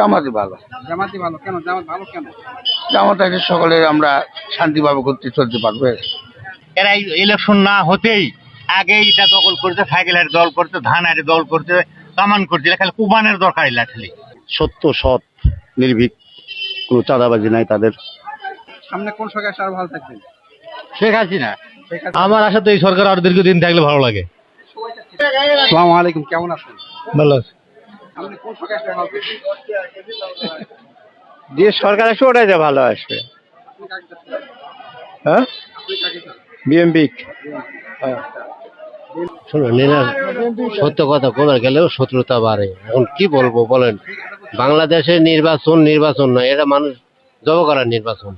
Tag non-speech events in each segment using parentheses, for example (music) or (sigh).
জামাতে ভালো। জামাতি ভালো। কেন? জামাত ভালো কেন? জামাত আছে সকলে আমরা শান্তিভাবে করতে চলতে পারবে। এরা ইলেকশন না হতেই আগে এটা দখল করতে সাইকেলের দল করতে ধানের দল করতে কামান করতে খালি কুবানের দরকার এলা খালি। সত্য সৎ নির্ভীক কোনো চাঁদাবাজি নাই তাদের। সামনে কোন সরকার আরও ভালো থাকবেন শেখ হাসিনা। আমার আশা তো এই সরকার আরও দীর্ঘদিন থাকলে ভালো লাগে। আসসালামু আলাইকুম কেমন আছেন? ভালো আছে। যে সরকার আসবে ওটাই যা ভালো আসবে? হ্যাঁ? বিএমপি শুনুন সত্য কথা বলার গেলেও শত্রুতা বাড়ে। এখন কি বলব বলেন? বাংলাদেশের নির্বাচন নির্বাচন নয় এটা মানুষ জব করার নির্বাচন।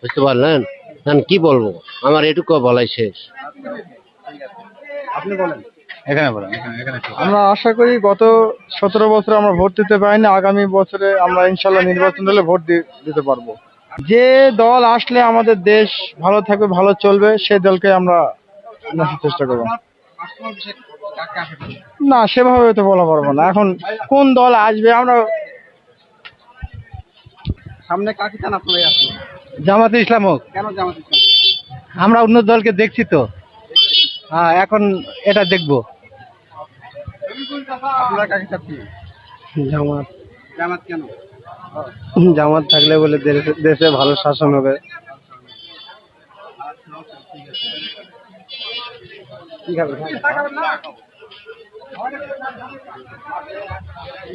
বুঝতে পারলেন? এখন কি বলব? আমার এটুকু বলাই শেষ। আপনি বলেন। এখানে বলেন এখানে এখানে আমরা আশা করি গত সতেরো বছর আমরা ভোট দিতে পারিনি আগামী বছরে আমরা ইনশাল্লাহ নির্বাচন হলে ভোট দিতে পারব। যে দল আসলে আমাদের দেশ ভালো থাকবে ভালো চলবে সেই দলকে আমরা চেষ্টা করব। না সেভাবে তো বলা পারব না। এখন কোন দল আসবে আমরা সামনে কাকে চান আপনারা আসলে জামাতে ইসলাম হোক। কেন জামাত চান আমরা অন্য দলকে দেখছি তো। হ্যাঁ এখন এটা দেখব। আপনারা কাকে চাচ্ছেন জামাত। জামাত কেন? জামাত থাকলে বলে দেশে ভালো শাসন হবে। ঠিক আছে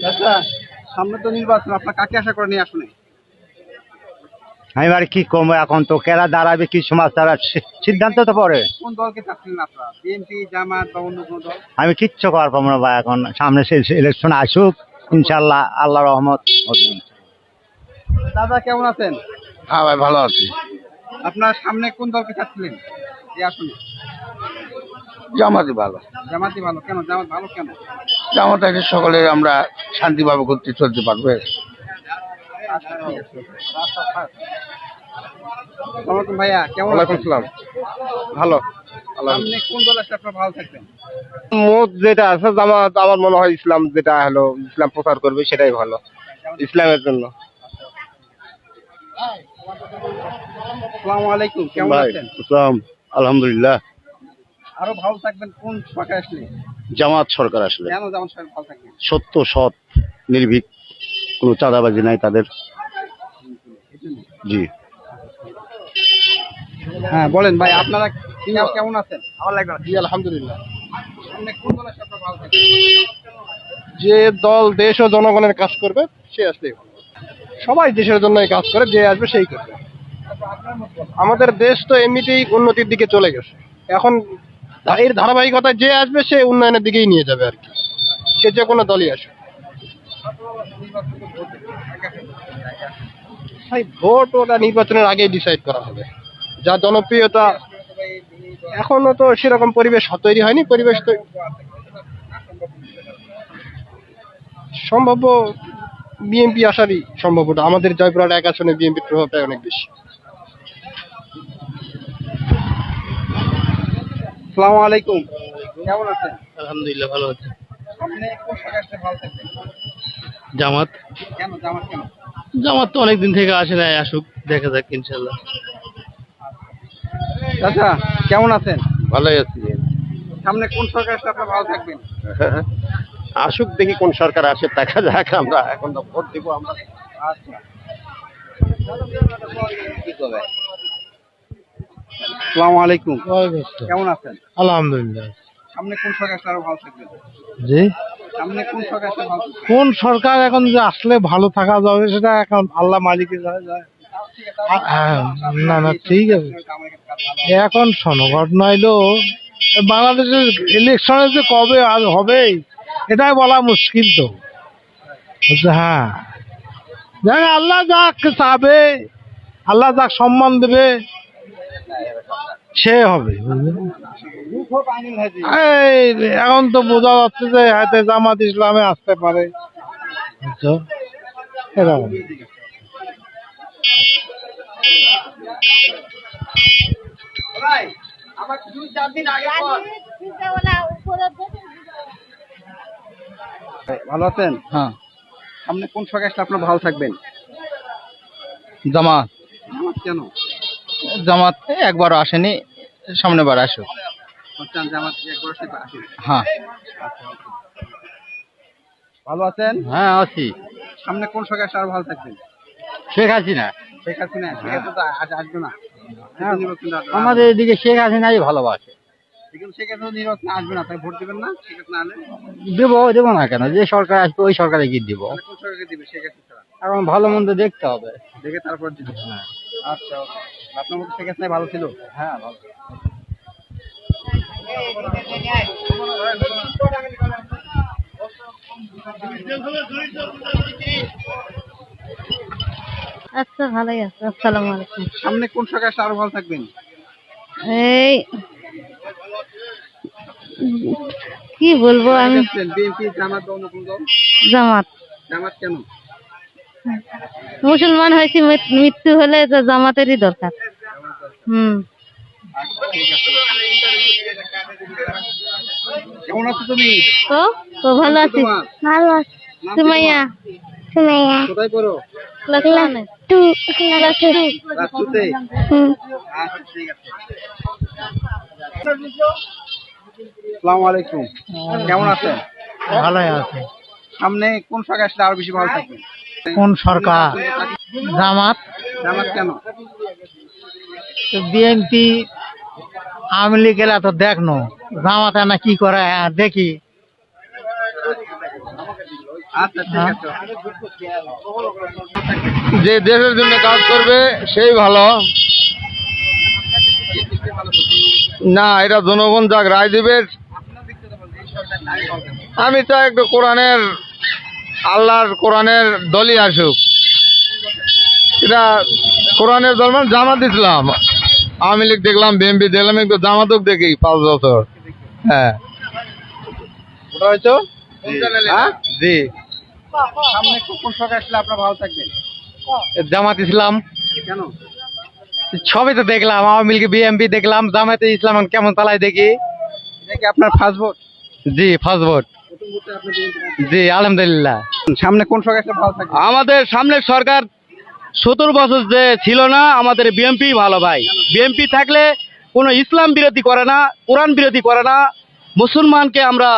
আচ্ছা সামনে তো নির্বাচন আপনার কাকে আশা করে নিয়ে আসুন। আমি আর কি কম এখন তো কেরা দাঁড়াবে কি সমাজ তারা সিদ্ধান্ত তো পরে। কোন দলকে চাচ্ছিলেন আপনারা? বিএনপি জামাত বা অন্য কোনো দল? আমি কিচ্ছু করার পাবো না ভাই এখন সামনে ইলেকশন আসুক ইনশাল্লাহ আল্লাহ রহমত। দাদা কেমন আছেন? হ্যাঁ ভাই ভালো আছি। আপনার সামনে কোন দলকে চাচ্ছিলেন এই আসুন। জামাতে ভালো। জামাতি ভালো। কেন? জামাত ভালো কেন? জামাত আছে সকলে আমরা শান্তিভাবে করতে চলতে পারবে। ভাইয়া কেমন আছেন? ভালো কোন দল আসলে আপনার ভালো থাকবেন। মোট যেটা আছে জামাত আমার মনে হয় ইসলাম যেটা হলো ইসলাম প্রচার করবে সেটাই ভালো ইসলামের জন্য। আসসালামু আলাইকুম কেমন আছেন? আলহামদুলিল্লাহ। আরও ভালো থাকবেন কোন সরকার আসলে? জামাত সরকার আসলে। কেন জামাত সরকার ভালো থাকবেন সত্য সৎ নির্ভীক। কোনো চাঁদাবাজি নাই তাদের। জি। হ্যাঁ বলেন ভাই আপনারা কেমন- কেমন আছেন? ভালো লাগবে জি আলহামদুলিল্লাহ। যে দল দেশ ও জনগণের কাজ করবে সে ভালো। সবাই দেশের জন্যই কাজ করে যে আসবে সেই করবে। আমাদের দেশ তো এমনিতেই উন্নতির দিকে চলে গেছে। এখন এর ধারাবাহিকতায় যে আসবে সে উন্নয়নের দিকেই নিয়ে যাবে আর কি। সে যে কোনো দলই আসবে ভাই ভোট ওটা নির্বাচনের আগেই ডিসাইড করা হবে। যা জনপ্রিয়তা এখনও তো সেরকম পরিবেশ তৈরি হয়নি পরিবেশ তো সম্ভাব্য বিএনপি আসারই সম্ভাবনা আমাদের জয়পুরহাট এক আসনে বিএনপির প্রভাবটা অনেক বেশি। আসসালামু আলাইকুম। কেমন আছেন? আলহামদুলিল্লাহ ভালো আছে। সামনে কোন ভালো থাকবেন? জামাত। জামাত কেন? জামাত তো অনেকদিন থেকে আসে না আসুক দেখা যাক ইনশাল্লাহ। আচ্ছা কেমন আছেন? ভালোই আছি। সামনে কোন সরকার আসলে আপনার ভালো থাকবেন? (laughs) আসুক দেখি কোন সরকার আসে দেখা যাক আমরা এখন তো ভোট দিব আমরা আচ্ছা। আসসালামু আলাইকুম। কেমন আছেন? আলহামদুলিল্লাহ। সামনে কোন সরকার আসলে আরও ভালো থাকবেন? জি? কোন সরকার এখন যে আসলে ভালো থাকা যাবে সেটা এখন আল্লাহ মালিকের যায়। হ্যাঁ, না না ঠিক আছে। এখন শোনো ঘটনা হইল বাংলাদেশের ইলেকশনে যে কবে আর হবে এটাই বলা মুশকিল তো? হ্যাঁ। দেখ আল্লাহ যাক চাবে আল্লাহ যাক সম্মান দেবে। সে হবে। এখন তো বোঝা যাচ্ছে যে হাতে জামাত ইসলামে আসতে পারে। এরকম। ভালো আছেন? হ্যাঁ। আপনি কোন সরকার আপনার ভালো থাকবেন? জামাত। জামাত কেন? জামাত একবারও আসেনি সামনে বার আসুক একবার। হ্যাঁ। ভালো আছেন? হ্যাঁ আছি। সামনে কোন সরকার আসলে আরও ভালো থাকবেন শেখ হাসিনা। শেখ হাসিনা? শেখ হাসিনা তো আজ আসবে না। হ্যাঁ। আমাদের এদিকে শেখ হাসিনাই ভালোবাসে। দেবো দেবো না কেন? যে সরকার আসবে ওই সরকারে কি দিব? এখন ভালো মন্দ দেখতে হবে। দেখে তারপর আচ্ছা. আপনার ভালো ছিল? হ্যাঁ ভালো আচ্ছা ভালোই আছে। আসসালামু আলাইকুম। সামনে কোন সরকার আরও ভালো থাকবেন? এই কি বলব আমি? জামাত। জামাত কেন? মুসলমান হয়েছি মৃত্যু হলে তো জামাতেরই দরকার। হুম। কেমন আছো তুমি? তো তো ভালো আছি। ভালো আছি। সুমাইয়া। সুমাইয়া। কোথায় পড়ো? ক্লাস ওয়ানে টু ক্লাস টু ক্লাস টুতে হুম। আচ্ছা ঠিক আছে। আসসালামু আলাইকুম। কেমন আছেন? ভালোই আছে। সামনে কোন সরকার আসলে আরও বেশি ভালো থাকবে? কোন সরকার? জামাত। জামাত কেন? বিএনপি আওয়ামী লীগের তো দেখনো জামাতে না কি করে? হ্যাঁ, দেখি। আচ্ছা ঠিক আছে। যে দেশের জন্য কাজ করবে সেই ভালো। না এটা জনগণ যাক রায় দিবে। আমি চাই একটু কোরআনের আল্লাহর কোরআনের দলই আসুক। এটা কোরআনের দল মানে জামাত ইসলাম। আওয়ামী লীগ দেখলাম বিএনপি দেখলাম একটু জামাতক দেখি পাঁচ বছর। হ্যাঁ। ওটা হয়তো? হ্যাঁ? জি। সামনে কোন কোন সরকার আসলে আপনার ভালো থাকবেন? জামাত ইসলাম। কেন? সবই তো দেখলাম আওয়ামী লীগ বিএমপি দেখলাম জামাতে ইসলাম কেমন চালায় দেখি। আপনার ফার্স্ট ভোট জি ফার্স্ট ভোট জি আলহামদুলিল্লাহ। সামনে কোন সরকার ভালো থাকবে আমাদের সামনের সরকার সত্তর বছর যে ছিল না আমাদের বিএমপি ভালো ভাই। বিএমপি থাকলে কোনো ইসলাম বিরোধী করে না কোরআন বিরোধী করে না মুসলমানকে আমরা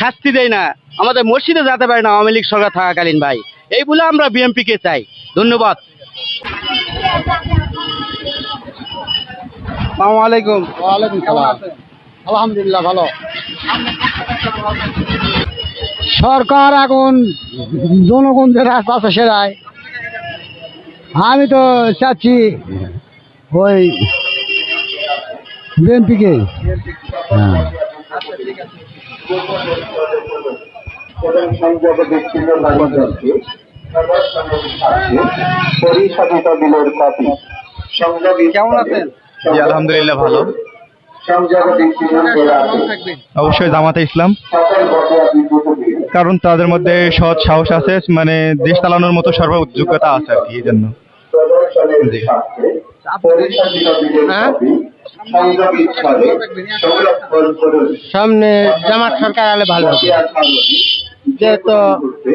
শাস্তি দেই না। আমাদের মসজিদে যেতে পারি না আওয়ামী লীগ সরকার থাকাকালীন ভাই। এই বলে আমরা বিএমপিকে চাই। ধন্যবাদ। আসসালামু আলাইকুম। ওয়ালাইকুম সালাম। আলহামদুলিল্লাহ ভালো। সরকার এখন জনগণ যে রাস্তা আছে সেরাই। আমি তো চাচ্ছি ওই বিএনপিকে। হ্যাঁ। কেমন আছেন? আলহামদুলিল্লাহ ভালো। অবশ্যই জামাতে ইসলাম। কারণ তাদের মধ্যে সৎ সাহস আছে মানে দেশ চালানোর মতো সর্ব যোগ্যতা আছে আর কি এই জন্য। হ্যাঁ? সামনে জামাত সরকার আলে ভালো হবে। যেহেতু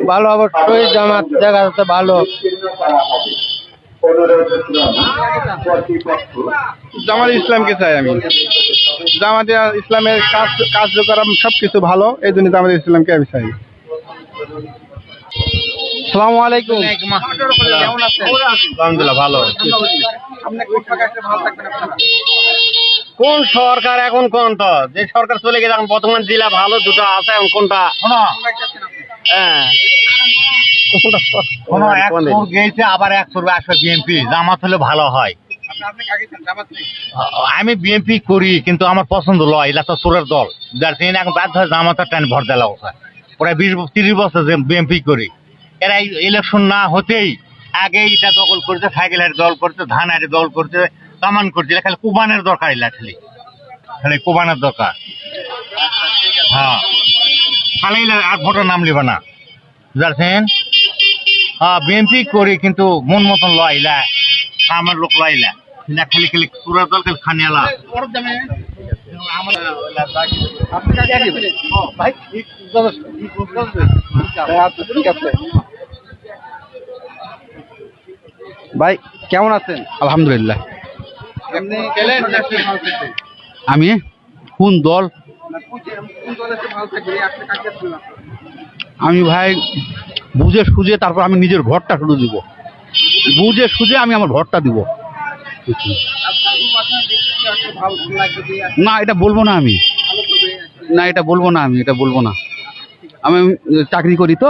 ভালো অবশ্যই জামাত দেখা যাচ্ছে ভালো জামাত ইসলামকে চাই আমি। জামাতে ইসলামের কাজ কার্যক্রম সবকিছু ভালো এই জন্য জামাত ইসলামকে আমি চাই। সালামু আলাইকুম। আলহামদুলিল্লাহ ভালো। কোন সরকার আসলে ভালো থাকবেন আপনারা কোন সরকার এখন কোন তো যে সরকার চলে গেছে এখন বর্তমান জেলা ভালো দুটো আছে এখন কোনটা? কোন? হ্যাঁ। এক গেছে আবার এক সুর আসবে বিএনপি জামাত হলে ভালো হয়। আমি বিএনপি করি, কিন্তু আমার পছন্দ লয়, এটা তো সুরের দল। যার এখন বাধ্য হয় জামাতের টাইম ভর দেওয়া অবস্থা প্রায় বিশ তিরিশ বছর যে বিএনপি করি। এরা ইলেকশন না হতেই আগে এটা দখল করতে সাইকেল হাটে দল করতে ধান হাটে দল করতে কামান করতে খালি কুবানের দরকার এলা খালি। খালি কুবানের দরকার। হ্যাঁ। খালি আর ভোটের নাম লিবা না। বুঝাচ্ছেন হ্যাঁ বিএনপি করি, কিন্তু মন মতন লয় ইলা আমার লোক লয় সুরের দল খালি খানিয়ালা। ভাই কেমন আছেন? আলহামদুলিল্লাহ। আমি? কোন দল? আমি ভাই বুঝে সুঝে তারপর আমি নিজের ভোটটা শুরু দিব। বুঝে সুঝে আমি আমার ভোটটা দিব। না এটা বলব না আমি। না, এটা বলব না আমি, এটা বলব না। আমি চাকরি করি তো।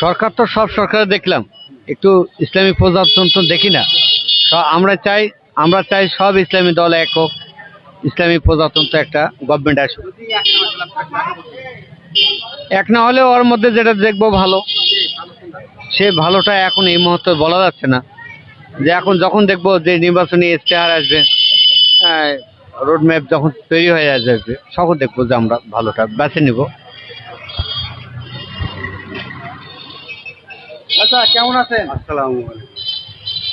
সরকার তো সব সরকার দেখলাম। একটু ইসলামিক প্রজাতন্ত্র দেখি না। আমরা চাই আমরা চাই সব ইসলামী দল এক হোক প্রজাতন্ত্র একটা গভর্নমেন্ট আসুক? এক না হলে ওর মধ্যে যেটা দেখব ভালো। সে ভালোটা এখন এই মুহূর্তে বলা যাচ্ছে না। যে এখন যখন দেখব যে নির্বাচনী ইশতেহার আসবে রোড ম্যাপ যখন তৈরি হয়ে যাবে তখন দেখব যে আমরা ভালোটা বেছে নিব। আচ্ছা কেমন আছেন?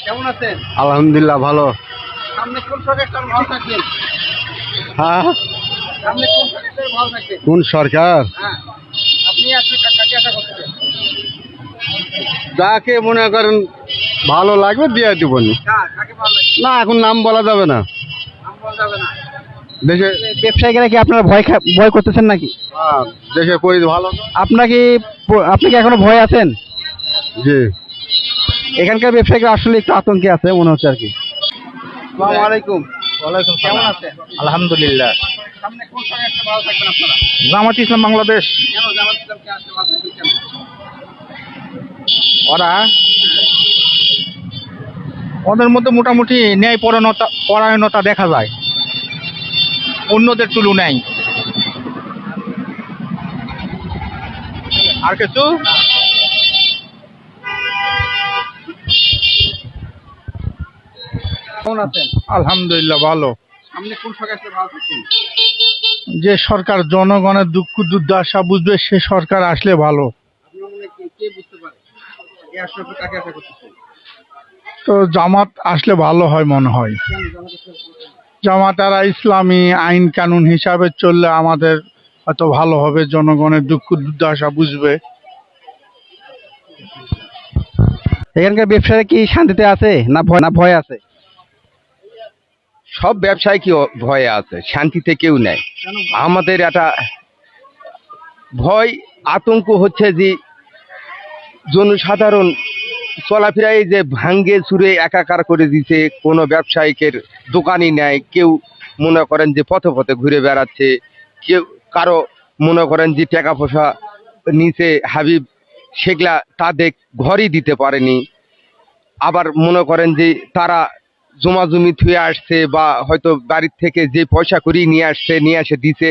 কেমন আছেন? আলহামদুলিল্লাহ ভালো। সামনে কোন সরকার ভালো থাকবেন? হ্যাঁ? সামনে কোন সরকার ভালো থাকবেন? কোন সরকার? হ্যাঁ। আপনি আসলে কাকে আশা করতেছেন যাকে মনে করেন ভালো লাগবে দিয়ে দিব না। এখন নাম বলা যাবে না। নাম বলা যাবে না। দেশে ব্যবসায়ীরা কি আপনারা ভয় খা- ভয় করতেছেন নাকি? দেশে পরি ভালো আপনার কি আপনি কি এখনও ভয় আছেন? জি। এখানকার ব্যবসায়ীরা আসলে একটু আতঙ্কে আছে মনে হচ্ছে আর কি। আসসালামু আলাইকুম। ওয়ালাইকুম কেমন আছেন? আলহামদুলিল্লাহ। সামনে কোন আসলে ভালো থাকবেন আপনারা? জামাত ইসলাম বাংলাদেশ। কেন জামাত ইসলামকে ভালো থাকবেন? কেন ওরা? ওদের মধ্যে মোটামুটি ন্যায় পরায়ণতা পরায়ণতা দেখা যায়। অন্যদের তুলনায়। আর কিছু? কেমন আছেন? আলহামদুলিল্লাহ ভালো। সামনে কোন সরকার ভালো থাকবেন যে সরকার জনগণের দুঃখ দুর্দশা বুঝবে সে সরকার আসলে ভালো। কাকে আশা করতেছেন? তো জামাত আসলে ভালো হয় মনে হয়। জামাত ইসলাম জামাতারা ইসলামী আইন কানুন হিসাবে চললে আমাদের হয়তো ভালো হবে জনগণের দুঃখ দুর্দশা বুঝবে। এখানকার ব্যবসায় কি শান্তিতে আছে না ভয় না ভয় আছে? সব ব্যবসায় কি ভয়ে আছে শান্তিতে কেউ নেই। আমাদের একটা ভয় আতঙ্ক হচ্ছে যে জনসাধারণ চলাফেরায় যে ভাঙ্গে চুরে একাকার করে দিছে, কোনো ব্যবসায়িকের দোকানই নেয় কেউ মনে করেন যে পথে পথে ঘুরে বেড়াচ্ছে, কেউ কারও মনে করেন যে টাকা পয়সা নিচে হাবিব সেগুলা তাদের ঘরই দিতে পারেনি। আবার মনে করেন যে তারা জমা জমি থুয়ে আসছে বা হয়তো বাড়ির থেকে যে পয়সা করি নিয়ে আসছে, নিয়ে এসে দিছে,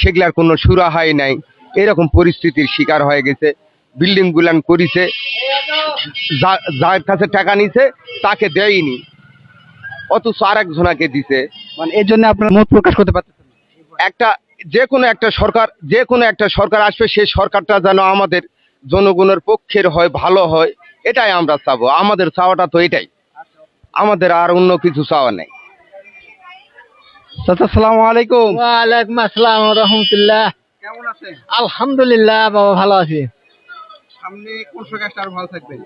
সেগুলার কোনো সুরাহাই নাই। এরকম পরিস্থিতির শিকার হয়ে গেছে। বিল্ডিং গুলান করিছে যার কাছে টাকা নিছে তাকে দেয়নি। অথচ আর একজনাকে দিছে। মানে এর জন্য আপনার মত প্রকাশ করতে পারতেছেন একটা যে কোনো একটা সরকার যে কোনো একটা সরকার আসবে সেই সরকারটা যেন আমাদের জনগণের পক্ষের হয় ভালো হয় এটাই আমরা চাবো। আমাদের চাওয়াটা তো এটাই। আমাদের আর অন্য কিছু চাওয়া নেই। আসসালামু আলাইকুম। ওয়ালাইকুম আসসালাম রহমতুল্লাহ। কেমন আছেন? আলহামদুলিল্লাহ বাবা ভালো আছি। সামনে কোন সরকার আসলে ভালো থাকবেন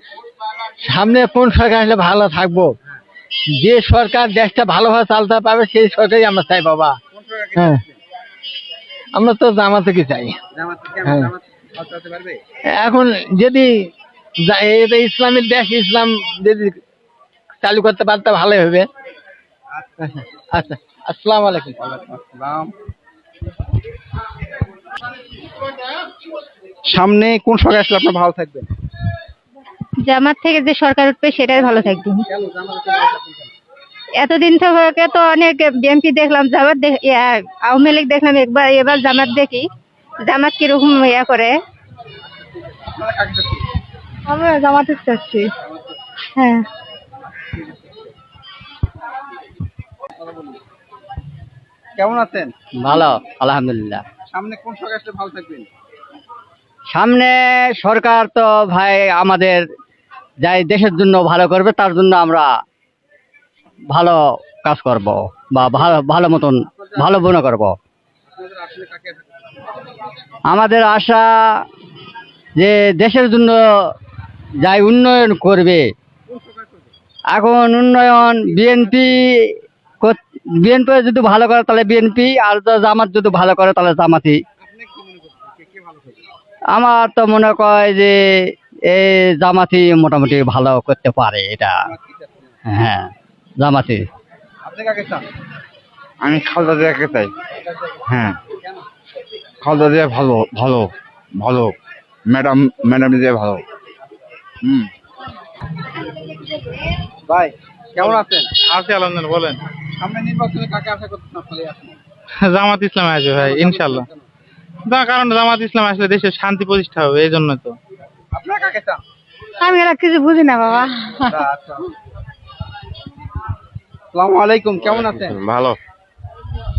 সামনে কোন সরকার আসলে ভালো থাকব? যে সরকার দেশটা ভালোভাবে চালতে পারবে সেই সরকারই আমরা চাই বাবা। হ্যাঁ। আমরা তো জামা থেকে চাই হ্যাঁ। ভালো এখন যদি ইসলামের দেশ ইসলাম যদি চালু করতে পারতে ভালোই হবে। আচ্ছা। আচ্ছা। আসসালামু আলাইকুম। আসসালাম। সামনে কোন সরকার আসলে আপনার ভালো থাকবেন? জামাত থেকে যে সরকার উঠবে সেটাই ভালো থাকবে? এতদিন থেকে তো অনেক বিএনপি দেখলাম জামাত দেখ- আওয়ামী লীগ দেখলাম একবার এবার জামাত দেখি। জামাত কীরকম ইয়া করে? আমরা জামাতে চাচ্ছি। হ্যাঁ। কেমন আছেন? ভালো আলহামদুলিল্লাহ। সামনে কোন সরকার আসলে ভালো থাকবেন? সামনে সরকার তো ভাই আমাদের যাই দেশের জন্য ভালো করবে, তার জন্য আমরা ভালো কাজ করব বা ভালো ভালো মতন, ভালো মনে করব? আমাদের আশা যে দেশের জন্য যাই উন্নয়ন করবে, এখন উন্নয়ন বিএনপি বিএনপি যদি ভালো করে, তাহলে বিএনপি, আর জামাত যদি ভালো করে, তাহলে জামাতি আমার তো মনে কয় যে এই জামাতি মোটামুটি ভালো করতে পারে এটা। হ্যাঁ জামাতি। আমি খালদা দিয়াকে চাই। হ্যাঁ খালদা দিয়া ভালো ভালো ভালো। ম্যাডাম ম্যাডাম দিয়ে ভালো। হুম। ভাই কেমন আছেন? আছি আলহামদুলিল্লাহ বলেন। সামনে নির্বাচনে কাকে আশা করতেছেন জামাত ইসলাম আসবে ভাই ইনশাল্লাহ না কারণ জামাত ইসলাম আসলে দেশের শান্তি প্রতিষ্ঠা হবে এই জন্য তো। আপনারা কাকে চান? আমি এরা কিছু বুঝি না বাবা। আচ্ছা। আসসালামু আলাইকুম কেমন আছেন? ভালো।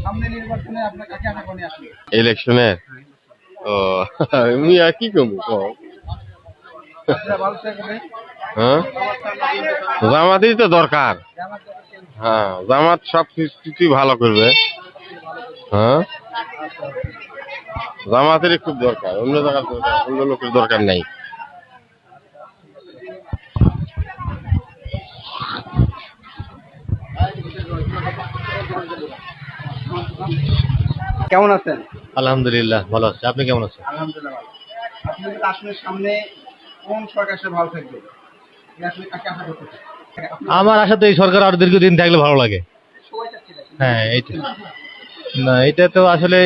সামনে নির্বাচনে আপনারা কাকে আশা করেন আসলে ইলেকশনে ও আমি আর কি করব আপনারা হ্যাঁ? জামাতই তো দরকার। হ্যাঁ জামাত সব কিছুই ভালো করবে। হ্যাঁ? জামাতেরই খুব দরকার অন্য জায়গার দরকার অন্য লোকের দরকার নেই। কেমন আছেন? আলহামদুলিল্লাহ ভালো আছে। আপনি কেমন আছেন? আলহামদুলিল্লাহ আপনি সামনে কোন সরকার ভালো থাকবে? আসলে কাকে আশা করতেছেন আমার আশা তো এই সরকার আরও দীর্ঘদিন থাকলে ভালো লাগে। হ্যাঁ এইটা না এটা তো আসলে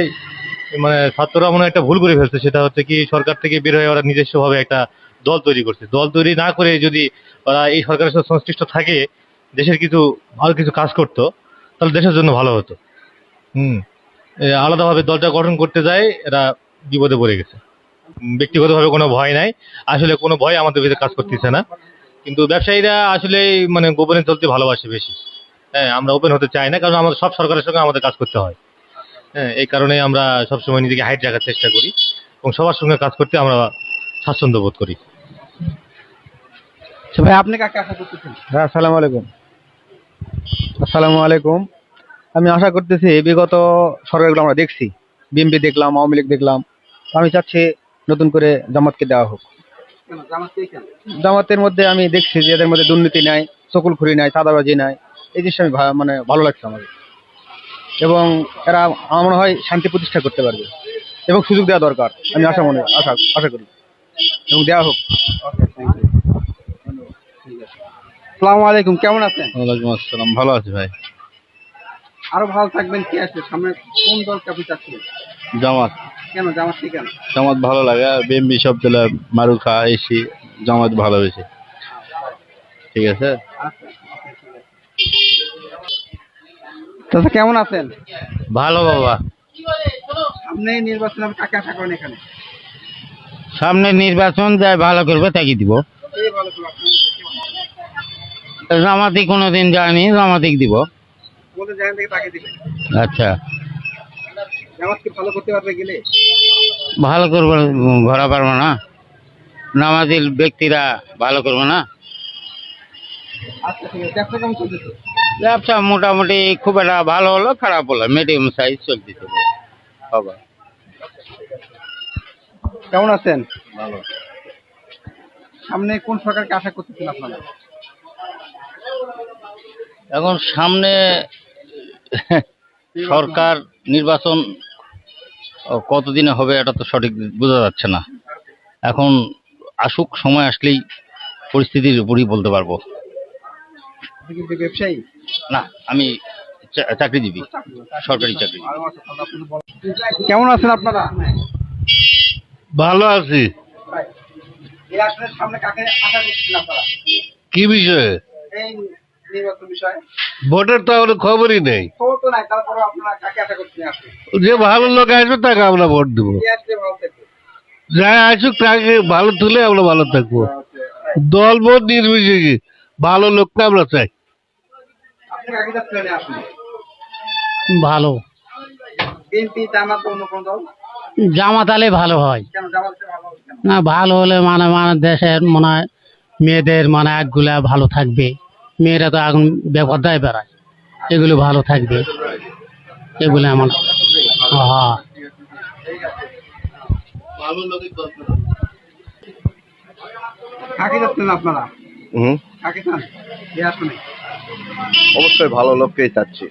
মানে ছাত্ররা মনে একটা ভুল করে ফেলছে। সেটা হচ্ছে কি, সরকার থেকে বের হয়ে ওরা নিজস্বভাবে একটা দল তৈরি করছে। দল তৈরি না করে যদি ওরা এই সরকারের সাথে সংশ্লিষ্ট থাকে, দেশের কিছু ভালো কিছু কাজ করতো, তাহলে দেশের জন্য ভালো হতো। হুম। আলাদাভাবে দলটা গঠন করতে যায়, এরা বিপদে পড়ে গেছে। ব্যক্তিগতভাবে কোনো ভয় নাই। আসলে কোনো ভয় আমাদের ভিতরে কাজ করতেছে না। কিন্তু ব্যবসায়ীরা আসলে মানে গোপনে চলতে ভালোবাসে বেশি। হ্যাঁ আমরা ওপেন হতে চাই না, কারণ আমাদের সব সরকারের সঙ্গে আমাদের কাজ করতে হয়। হ্যাঁ এই কারণে আমরা সবসময় নিজেকে হাইট রাখার চেষ্টা করি এবং সবার সঙ্গে কাজ করতে আমরা স্বাচ্ছন্দ্য বোধ করি। আচ্ছা ভাই আপনি কাকে আশা করতেছেন? হ্যাঁ আসসালামু আলাইকুম। আসসালামু আলাইকুম। আমি আশা করতেছি বিগত সরকারগুলো আমরা দেখছি। বিএমপি দেখলাম আওয়ামী লীগ দেখলাম। আমি চাচ্ছি নতুন করে জামাতকে দেওয়া হোক। কেন জামাতকে কেন? জামাতের মধ্যে আমি দেখছি যে এদের মধ্যে দুর্নীতি নাই চকুলখুরি নাই চাঁদাবাজি নাই। এই জিনিসটা আমি মানে ভালো লাগছে আমাকে এবং এরা আমার মনে হয় শান্তি প্রতিষ্ঠা করতে পারবে। এবং সুযোগ দেওয়া দরকার আমি আশা মনে আশা আশা করি। এবং দেওয়া হোক। আসসালামু আলাইকুম কেমন আছেন? ওয়ালাইকুম আসসালাম ভালো আছি ভাই। আরও ভালো থাকবেন কি আসলে সামনে কোন দলকে আপনি চাচ্ছিলেন জামাত। কেন জামাতকে কেন? জামাত ভালো লাগে বিএমপি সব দিলে মারুখা এসি জামাত ভালো বেশি। ঠিক আছে। চাচা কেমন আছেন? ভালো বাবা। সামনে নির্বাচনে কাকে আশা করেন এখানে? সামনে নির্বাচন যায় ভালো করবে তাকে দিব। করবে? জামাতি কোনোদিন যায়নি জামাতিক দিব। আচ্ছা। ভালো করতে পারবে গেলে? ভালো করবে ঘোরা পারব না। নামাজিল ব্যক্তিরা ভালো করবে না। আচ্ছা ঠিক আছে কেমন চলতেছে? ব্যবসা মোটামুটি খুব একটা ভালো হলো খারাপ হলো মিডিয়াম সাইজ চলতেছে। হবে। কেমন আছেন? ভালো। সামনে কোন সরকারকে আশা করতেছেন আপনারা? এখন সামনে সরকার নির্বাচন কতদিনে হবে এটা তো সঠিক বোঝা যাচ্ছে না। এখন আসুক সময় আসলেই পরিস্থিতির উপরই বলতে পারব। আপনি কি ব্যবসায়ী। না আমি চা- চাকরিজীবী সরকারি চাকরি কেমন আছেন আপনারা? ভালো আছি। এই আসলে সামনে কাকে আশা করতেছেন আপনারা? কি বিষয়ে? এই ভোটের তো আমাদের খবরই নেই। খবর তো নাই তারপরে আপনারা কাকে আশা করতেছেন আসলে যে ভালো লোক আসবে তাকে আমরা ভোট দেবো। কে আসলে ভালো থাকবে? যা আসুক তাকে ভালো তুলে আমরা ভালো থাকব। দল মত নির্বিশেষে ভালো লোককে আমরা চাই আপনি কাকে যাচ্ছিলেন আসলে ভালো। জামাত আলে ভালো হয়? না ভালো হলে মানে মানে দেশের মনে হয় মেয়েদের মানে একগুলা ভালো থাকবে। মেয়েরা তো এখন বেপরদায় বেড়ায়। এগুলো ভালো থাকবে। এগুলো আমার হ্যাঁ আপনারা? হুম? অবশ্যই ভালো লোককেই চাচ্ছি।